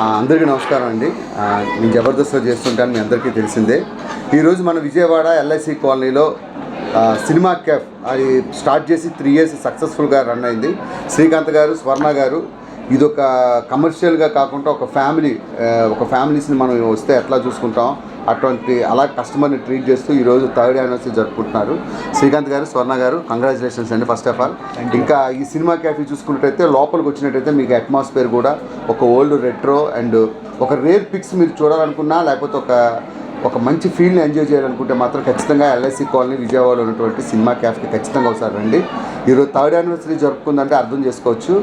అందరికీ నమస్కారం అండి. నేను జబర్దస్త్లో చేస్తుంటాను మీ అందరికీ తెలిసిందే. ఈరోజు మన విజయవాడ ఎల్ఐసి కాలనీలో సినిమా క్యాఫ్ అది స్టార్ట్ చేసి త్రీ ఇయర్స్ సక్సెస్ఫుల్గా రన్ అయింది. శ్రీకాంత్ గారు స్వర్ణ గారు ఇది ఒక కమర్షియల్గా కాకుండా ఒక ఫ్యామిలీ ఒక ఫ్యామిలీస్ని మనం వస్తే ఎట్లా చూసుకుంటాం? అటువంటి అలా కస్టమర్ని ట్రీట్ చేస్తూ ఈరోజు థర్డ్ యానివర్సరీ జరుపుకుంటున్నారు. శ్రీకాంత్ గారు స్వర్ణ గారు కంగ్రాచులేషన్స్ అండి ఫస్ట్ ఆఫ్ ఆల్ ఇంకా ఈ సినిమా క్యాఫే చూసుకున్నట్టయితే లోపలికి వచ్చినట్టయితే మీకు అట్మాస్ఫియర్ కూడా ఒక ఓల్డ్ రెట్రో అండ్ ఒక రేర్ పిక్స్ మీరు చూడాలనుకున్నా లేకపోతే ఒక ఒక మంచి ఫీల్ని ఎంజాయ్ చేయాలనుకుంటే మాత్రం ఖచ్చితంగా ఎల్ఐసి కాలనీ విజయవాడలో ఉన్నటువంటి సినిమా క్యాఫ్కి ఖచ్చితంగా ఒకసారి రండి. ఈరోజు థర్డ్ యానివర్సరీ జరుపుకుందంటే అర్థం చేసుకోవచ్చు.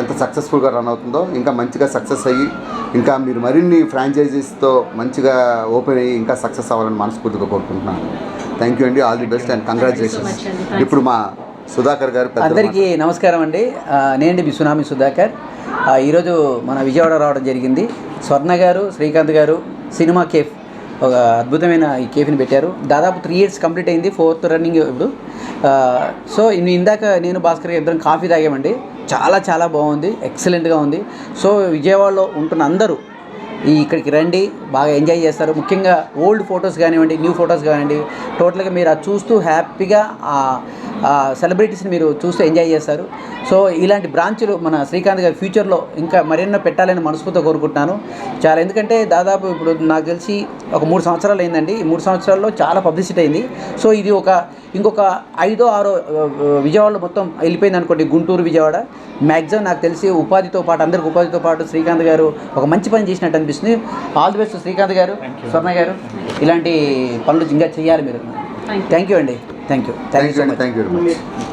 ఎంత సక్సెస్ఫుల్గా రన్ అవుతుందో ఇంకా మంచిగా సక్సెస్ అయ్యి ఇంకా మీరు మరిన్ని ఫ్రాంచైజీస్తో మంచిగా ఓపెన్ అయ్యి ఇంకా సక్సెస్ అవ్వాలని మనస్ఫూర్తిగా కోరుకుంటున్నాను. థ్యాంక్ యూ అండి. All the best and. Congratulations ఇప్పుడు మా సుధాకర్ గారు అందరికీ నమస్కారం అండి. నేనండి మీ సునామీ సుధాకర్. ఈరోజు మన విజయవాడ రావడం జరిగింది. స్వర్ణ గారు శ్రీకాంత్ గారు సినిమా కేఫ్. ఒక అద్భుతమైన ఈ కేఫ్ని పెట్టారు. దాదాపు త్రీ ఇయర్స్ కంప్లీట్ అయింది. ఫోర్త్ రన్నింగ్ ఇప్పుడు. సో ఇన్ని ఇందాక నేను భాస్కర్ ఇద్దరం కాఫీ తాగామండి. చాలా చాలా బాగుంది. ఎక్సలెంట్గా ఉంది. సో విజయవాడలో ఉంటున్న అందరూ ఈ ఇక్కడికి రండి. బాగా ఎంజాయ్ చేస్తారు. ముఖ్యంగా ఓల్డ్ ఫొటోస్ కానివ్వండి న్యూ ఫొటోస్ కానివ్వండి టోటల్గా మీరు అది చూస్తూ హ్యాపీగా ఆ సెలబ్రిటీస్ని మీరు చూస్తూ ఎంజాయ్ చేస్తారు. సో ఇలాంటి బ్రాంచులు మన శ్రీకాంత్ గారి ఫ్యూచర్లో ఇంకా మరెన్నో పెట్టాలని మనస్ఫూర్తిగా కోరుకుంటున్నాను. చాలా ఎందుకంటే దాదాపు ఇప్పుడు నాకు తెలిసి ఒక మూడు సంవత్సరాలు అయిందండి. ఈ మూడు సంవత్సరాల్లో చాలా పబ్లిసిటీ అయింది. సో ఇది ఒక ఇంకొక ఐదో ఆరో విజయవాడలో మొత్తం వెళ్ళిపోయింది అనుకోండి. గుంటూరు విజయవాడ. మ్యాక్సిమం నాకు తెలిసి ఉపాధితో పాటు అందరికి ఉపాధితో పాటు శ్రీకాంత్ గారు ఒక మంచి పని చేసినట్టు అనిపిస్తుంది. ఆల్ ది బెస్ట్ శ్రీకాంత్ గారు స్వర్ణ గారు. ఇలాంటి పనులు ఇంకా చేయాలి మీరు. థ్యాంక్ యూ అండి. Thank you thank you thank you very much